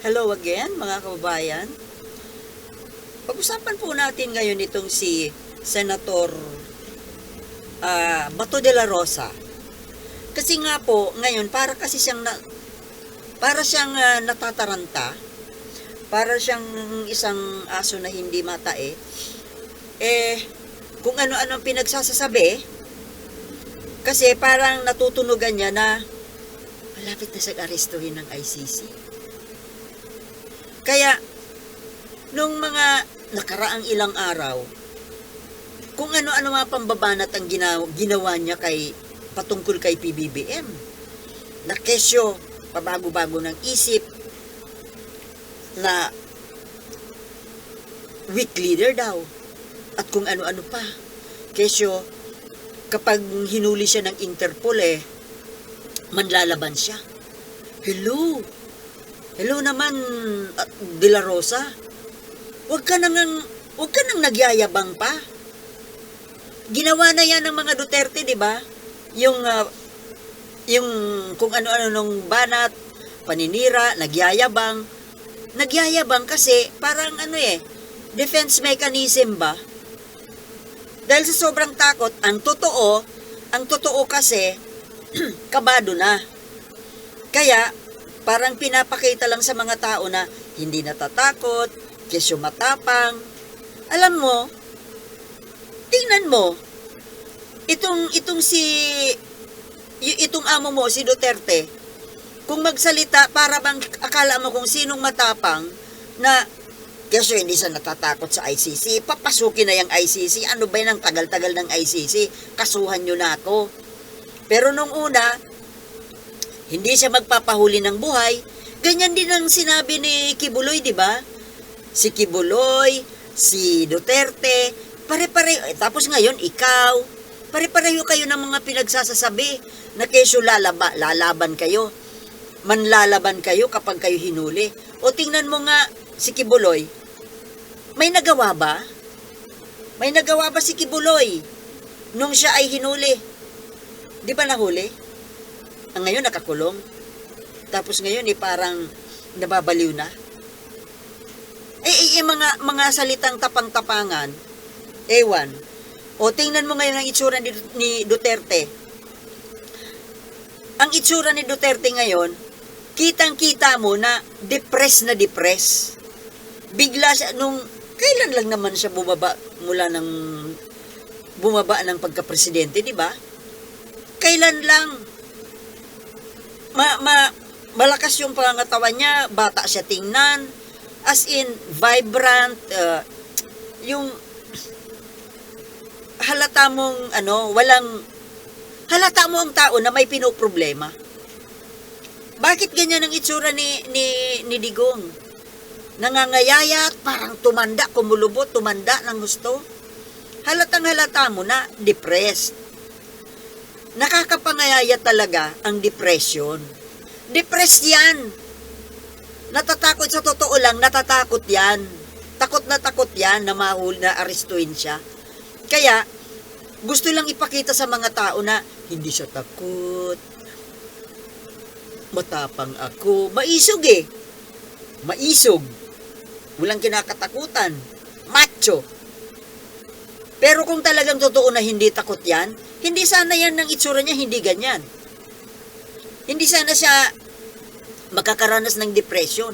Hello again mga kababayan. Pag-usapan po natin ngayon itong si Senator ah, Bato de la Rosa. Kasi nga po, ngayon para kasi siyang na, para siyang ah, natataranta. Para siyang isang aso na hindi matae. Eh, kung ano-ano pinagsasasabi, kasi parang natutunugan niya na malapit na sa arestuhin ng ICC. Kaya, nung mga nakaraang ilang araw, kung ano-ano mga pambabanat ang ginawa, ginawa niya kay patungkol kay PBBM, na kesyo, pabago-bago ng isip, na weak leader daw, at kung ano-ano pa. Kesyo, kapag hinuli siya ng Interpol eh, manlalaban siya. Hello, Hello naman, ah, De La Rosa. Huwag ka nang, huwag ka nang nagyayabang pa. Ginawa na yan ng mga Duterte, di ba? Yung, ah, yung kung ano-ano nung banat, paninira, nagyayabang. Nagyayabang kasi parang ano eh, defense mechanism ba? Dahil sa sobrang takot, ang totoo, ang totoo kasi, kabado na. Kaya, parang pinapakita lang sa mga tao na hindi natatakot, kesyo matapang. Alam mo, tingnan mo, itong, itong si, itong amo mo, si Duterte, kung magsalita, para bang akala mo kung sinong matapang na kesyo hindi siya natatakot sa ICC, papasukin na yung ICC, ano ba yung tagal-tagal ng ICC, kasuhan nyo na ako. Pero nung una, hindi siya magpapahuli ng buhay. Ganyan din ang sinabi ni Kibuloy, di ba? Si Kibuloy, si Duterte, pare-pareho. Eh, tapos ngayon, ikaw, pare-pareho kayo ng mga pinagsasasabi na kesyo lalaba, lalaban kayo. Manlalaban kayo kapag kayo hinuli. O tingnan mo nga si Kibuloy, may nagawa ba? May nagawa ba si Kibuloy nung siya ay hinuli? Di ba nahuli? Ang ngayon nakakulong. Tapos ngayon eh parang nababaliw na. Eh, eh, eh, mga, mga salitang tapang-tapangan, ewan. O tingnan mo ngayon ang itsura ni, ni Duterte. Ang itsura ni Duterte ngayon, kitang-kita mo na depressed na depressed. Bigla siya, nung, kailan lang naman siya bumaba mula ng, bumaba ng pagka-presidente, di ba? Kailan lang, ma, ma, malakas yung pangangatawan niya, bata siya tingnan, as in, vibrant, uh, yung halata mong, ano, walang, halata mo ang tao na may pinoproblema. Bakit ganyan ang itsura ni, ni, ni Digong? Nangangayayat, parang tumanda, kumulubot, tumanda ng gusto. Halatang halata mo na, depressed nakakapangayaya talaga ang depression. Depressed yan. Natatakot sa totoo lang, natatakot yan. Takot na takot yan na mahul na arestuin siya. Kaya, gusto lang ipakita sa mga tao na hindi siya takot. Matapang ako. Maisog eh. Maisog. Walang kinakatakutan. Macho. Pero kung talagang totoo na hindi takot yan, hindi sana yan ng itsura niya, hindi ganyan. Hindi sana siya makakaranas ng depression.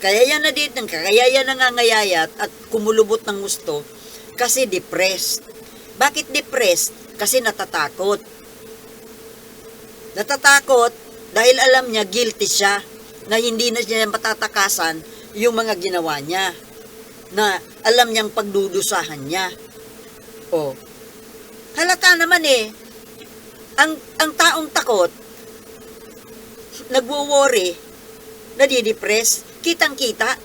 Kaya yan na din, kaya yan nangangayayat at kumulubot ng gusto kasi depressed. Bakit depressed? Kasi natatakot. Natatakot dahil alam niya guilty siya na hindi na niya matatakasan yung mga ginawa niya na alam niyang pagdudusahan niya. O, halata naman eh, ang, ang taong takot, nagwo-worry, nadidepress, kitang-kita.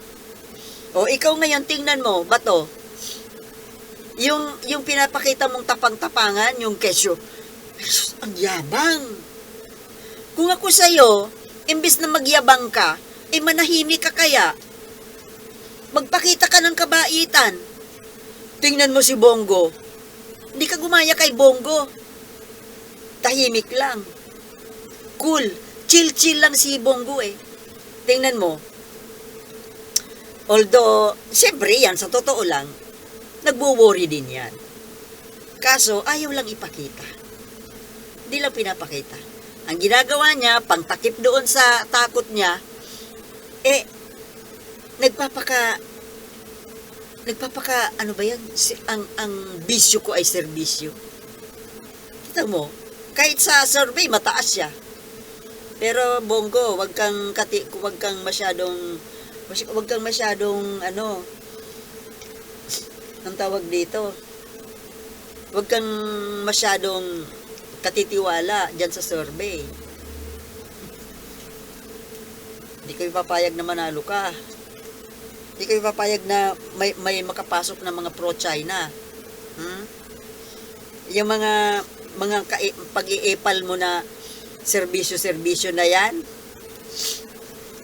O, ikaw ngayon, tingnan mo, bato, yung, yung pinapakita mong tapang-tapangan, yung kesyo, "Sus, ang yabang. Kung ako sa'yo, imbis na magyabang ka, eh manahimik ka kaya. Magpakita ka ng kabaitan. Tingnan mo si Bongo. Hindi ka gumaya kay Bongo. Tahimik lang. Cool. Chill-chill lang si Bongo eh. Tingnan mo. Although, siyempre yan, sa totoo lang, nagwo-worry din yan. Kaso, ayaw lang ipakita. Hindi lang pinapakita. Ang ginagawa niya, pangtakip doon sa takot niya, eh, nagpapaka, nagpapaka, ano ba yan? Si, ang, ang bisyo ko ay serbisyo. Kita mo, kahit sa survey, mataas siya. Pero, Bongo, wag kang, kati, wag kang masyadong, mas- wag kang masyadong, ano, ang tawag dito, wag kang masyadong katitiwala dyan sa survey. Hindi kayo papayag na manalo ka. Hindi kayo papayag na may, may makapasok na mga pro-China. Hmm? Yung mga mga pag-iepal mo na serbisyo-serbisyo na yan,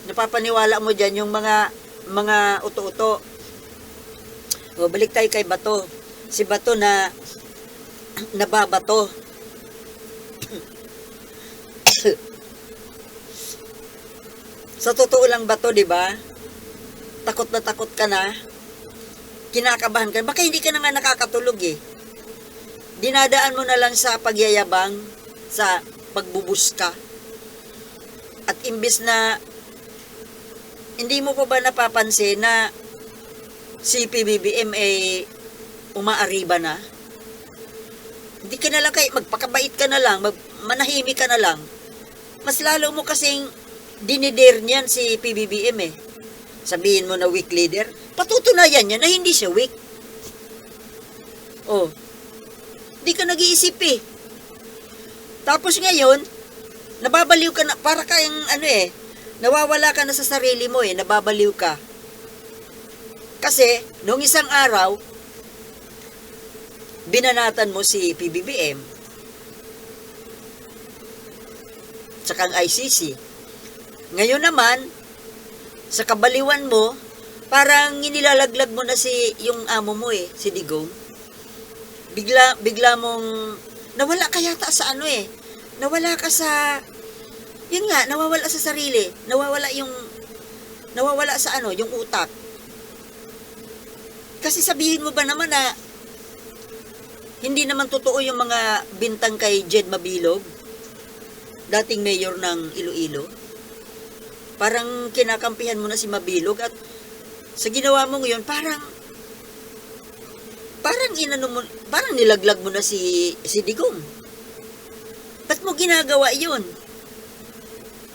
napapaniwala mo dyan yung mga mga uto-uto. O, balik tayo kay Bato. Si Bato na nababato. Sa totoo lang ba to, di ba? Takot na takot ka na. Kinakabahan ka. Baka hindi ka na nga nakakatulog eh. Dinadaan mo na lang sa pagyayabang, sa pagbubuska. At imbis na hindi mo pa ba napapansin na si PBBM ay umaariba na? Hindi ka na lang kay magpakabait ka na lang, mag, manahimik ka na lang. Mas lalo mo kasing dinider niyan si PBBM eh. Sabihin mo na weak leader, patutunayan niya na hindi siya weak. Oh, di ka nag-iisip eh. Tapos ngayon, nababaliw ka na, para kayong ano eh, nawawala ka na sa sarili mo eh, nababaliw ka. Kasi, noong isang araw, binanatan mo si PBBM, tsaka ang ICC. Ngayon naman, sa kabaliwan mo, parang inilalaglag mo na si yung amo mo eh, si Digong. Bigla, bigla mong, nawala ka yata sa ano eh, nawala ka sa, yun nga, nawawala sa sarili, nawawala yung, nawawala sa ano, yung utak. Kasi sabihin mo ba naman na, hindi naman totoo yung mga bintang kay Jed Mabilog, dating mayor ng Iloilo. Parang kinakampihan mo na si Mabilog at sa ginawa mo ngayon, parang parang inano mo, parang nilaglag mo na si si Digong. Ba't mo ginagawa yun?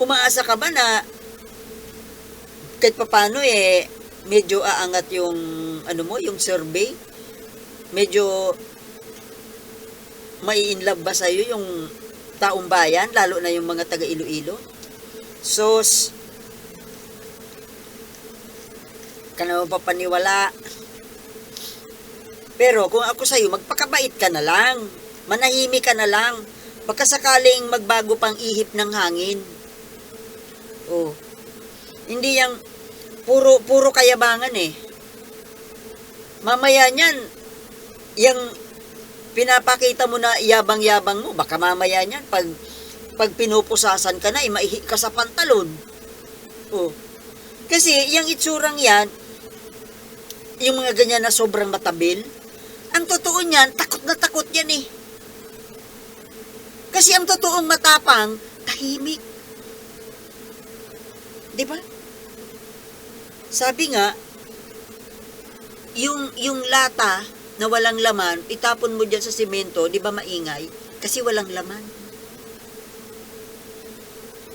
Umaasa ka ba na kahit papano eh, medyo aangat yung ano mo, yung survey? Medyo may in love ba sa'yo yung taong bayan, lalo na yung mga taga Iloilo? So, ka na papaniwala. Pero kung ako sa'yo, magpakabait ka na lang. Manahimik ka na lang. Baka sakaling magbago pang ihip ng hangin. Oh. Hindi yang puro puro kayabangan eh. Mamaya niyan, yang pinapakita mo na yabang-yabang mo, baka mamaya niyan, pag, pag pinupusasan ka na, imaihi ka sa pantalon. Oh. Kasi, yung itsurang yan, yung mga ganyan na sobrang matabil, ang totoo niyan, takot na takot yan eh. Kasi ang totoong matapang, tahimik. Di ba? Sabi nga, yung, yung lata na walang laman, itapon mo dyan sa simento, di ba maingay? Kasi walang laman.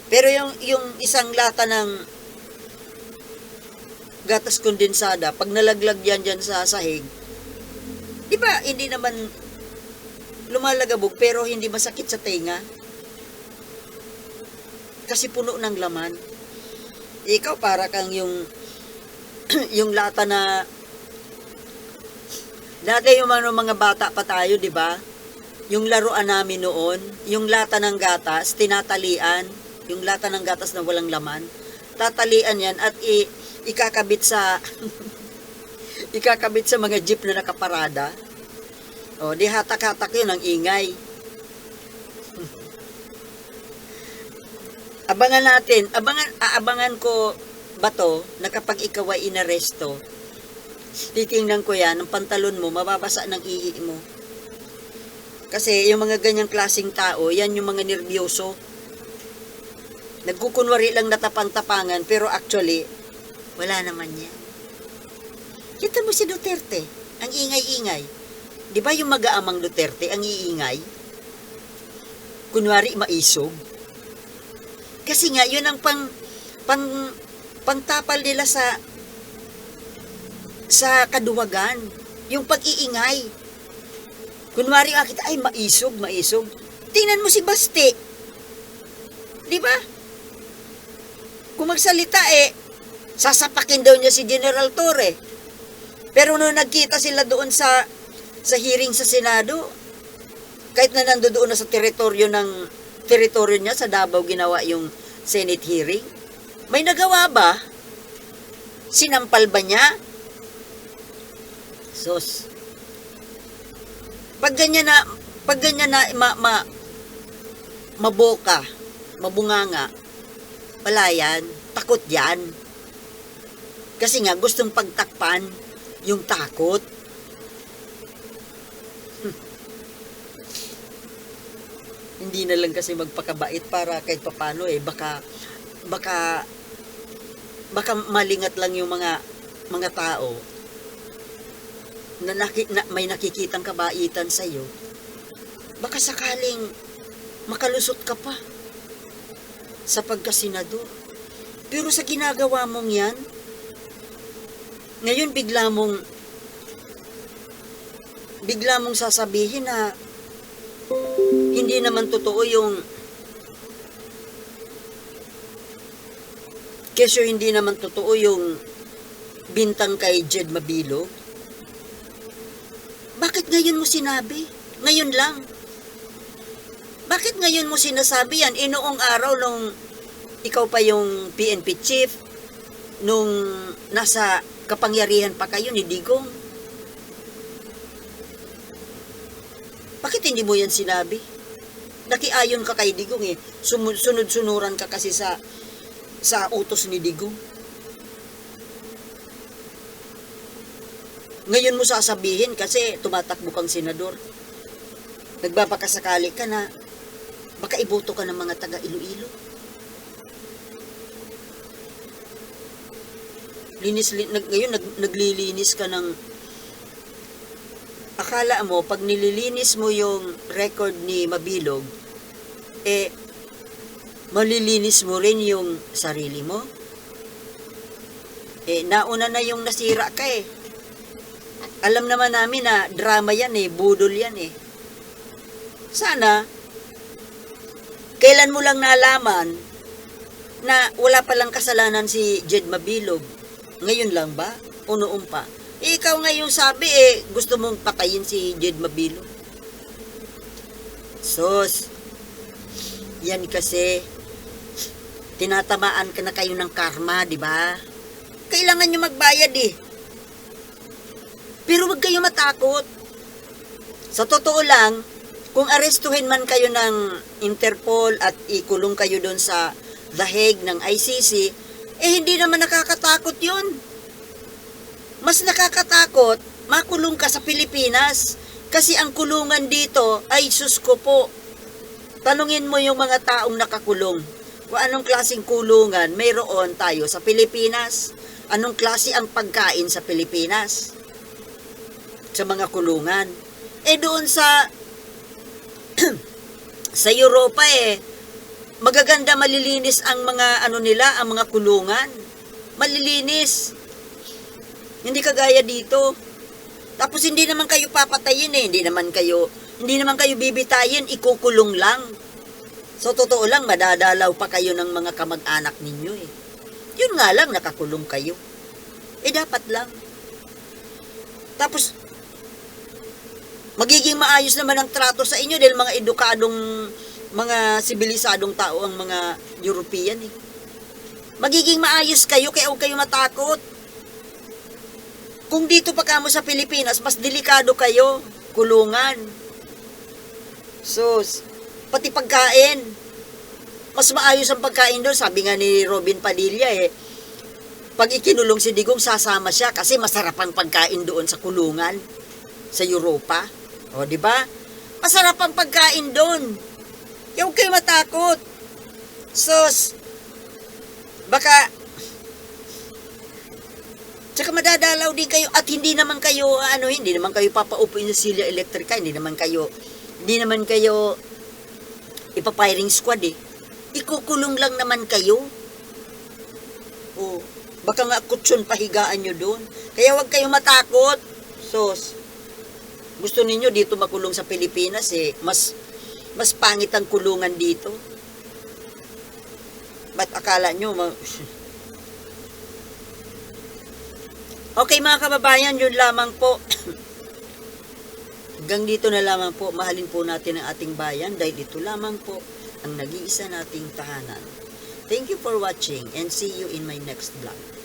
Pero yung, yung isang lata ng gatas kondensada, pag nalaglag yan dyan sa sahig, di ba, hindi naman lumalagabog, pero hindi masakit sa tenga. Kasi puno ng laman. Ikaw para kang yung yung lata na dati yung ano, mga bata pa tayo, di ba? Yung laruan namin noon, yung lata ng gatas, tinatalian, yung lata ng gatas na walang laman, tatalian yan at i, ikakabit sa ikakabit sa mga jeep na nakaparada. O, di hatak-hatak yun ang ingay. abangan natin, abangan, aabangan ko ba to na kapag ikaw ay inaresto, titingnan ko yan, ang pantalon mo, mababasa ng ihi mo. Kasi yung mga ganyang klasing tao, yan yung mga nervyoso. Nagkukunwari lang natapang-tapangan, pero actually, wala naman yan. Kita mo si Duterte, ang ingay-ingay. Di ba yung mag-aamang Duterte, ang iingay? Kunwari, maisog. Kasi nga, yun ang pang, pang, pangtapal nila sa, sa kaduwagan. Yung pag-iingay. Kunwari, ah, kita, ay, maisog, maisog. Tingnan mo si Basti. Di ba? Kung magsalita, eh, sasapakin daw niya si General Torre. Pero nung nagkita sila doon sa sa hearing sa Senado, kahit na nandoon na sa teritoryo ng teritoryo niya sa Davao ginawa yung Senate hearing, may nagawa ba? Sinampal ba niya? Sus. Pag ganyan na, pag ganyan na ma, ma, maboka, mabunganga, wala yan, takot yan. Kasi nga, gustong pagtakpan yung takot. Hmm. Hindi na lang kasi magpakabait para kahit papano eh, baka, baka, baka malingat lang yung mga, mga tao na, naki, na may nakikitang kabaitan sa'yo. Baka sakaling makalusot ka pa sa pagkasenador. Pero sa ginagawa mong yan, ngayon bigla mong bigla mong sasabihin na hindi naman totoo yung kesyo hindi naman totoo yung bintang kay Jed Mabilo. Bakit ngayon mo sinabi? Ngayon lang. Bakit ngayon mo sinasabi yan? Eh noong araw nung ikaw pa yung PNP chief, nung nasa kapangyarihan pa kayo ni Digong. Bakit hindi mo yan sinabi? Nakiayon ka kay Digong eh. Sunod-sunuran ka kasi sa sa utos ni Digong. Ngayon mo sasabihin kasi tumatakbo kang senador. Nagbabakasakali ka na baka iboto ka ng mga taga Iloilo. Linis li, nag, ngayon nag, naglilinis ka ng akala mo pag nililinis mo yung record ni Mabilog eh malilinis mo rin yung sarili mo? Eh nauna na yung nasira ka eh. Alam naman namin na drama yan eh budol yan eh. Sana kailan mo lang nalaman na wala palang kasalanan si Jed Mabilog ngayon lang ba? O noon pa? Eh, ikaw ngayong sabi eh, gusto mong patayin si Jed Mabilo. Sos, yan kasi, tinatamaan ka na kayo ng karma, di ba? Kailangan nyo magbayad eh. Pero wag kayo matakot. Sa totoo lang, kung arestuhin man kayo ng Interpol at ikulong kayo doon sa The Hague ng ICC, eh, hindi naman nakakatakot yun. Mas nakakatakot, makulong ka sa Pilipinas. Kasi ang kulungan dito ay sus ko po. Tanungin mo yung mga taong nakakulong. Kung anong klaseng kulungan mayroon tayo sa Pilipinas. Anong klase ang pagkain sa Pilipinas. Sa mga kulungan. Eh doon sa sa Europa eh, magaganda malilinis ang mga ano nila, ang mga kulungan. Malilinis. Hindi kagaya dito. Tapos hindi naman kayo papatayin eh, hindi naman kayo hindi naman kayo bibitayin, ikukulong lang. So totoo lang madadalaw pa kayo ng mga kamag-anak ninyo eh. Yun nga lang nakakulong kayo. Eh dapat lang. Tapos magiging maayos naman ang trato sa inyo dahil mga edukadong mga sibilisadong tao ang mga European eh. Magiging maayos kayo kaya huwag kayo matakot. Kung dito pa kamo sa Pilipinas, mas delikado kayo. Kulungan. Sus, pati pagkain. Mas maayos ang pagkain doon. Sabi nga ni Robin Padilla eh, pag ikinulong si Digong, sasama siya kasi masarap ang pagkain doon sa kulungan sa Europa. O, di ba? Masarap ang pagkain doon. Huwag kayo matakot. Sos, baka, tsaka madadalaw din kayo at hindi naman kayo, ano, hindi naman kayo papaupuin sa silya elektrika, hindi naman kayo, hindi naman kayo ipapiring squad eh. Ikukulong lang naman kayo. Oh, baka nga kutsyon pahigaan nyo doon. Kaya huwag kayong matakot. Sos, gusto ninyo dito makulong sa Pilipinas eh. Mas, mas pangit ang kulungan dito. Ba't akala nyo, ma- Okay mga kababayan, yun lamang po. Hanggang dito na lamang po, mahalin po natin ang ating bayan dahil ito lamang po ang nag-iisa nating tahanan. Thank you for watching and see you in my next vlog.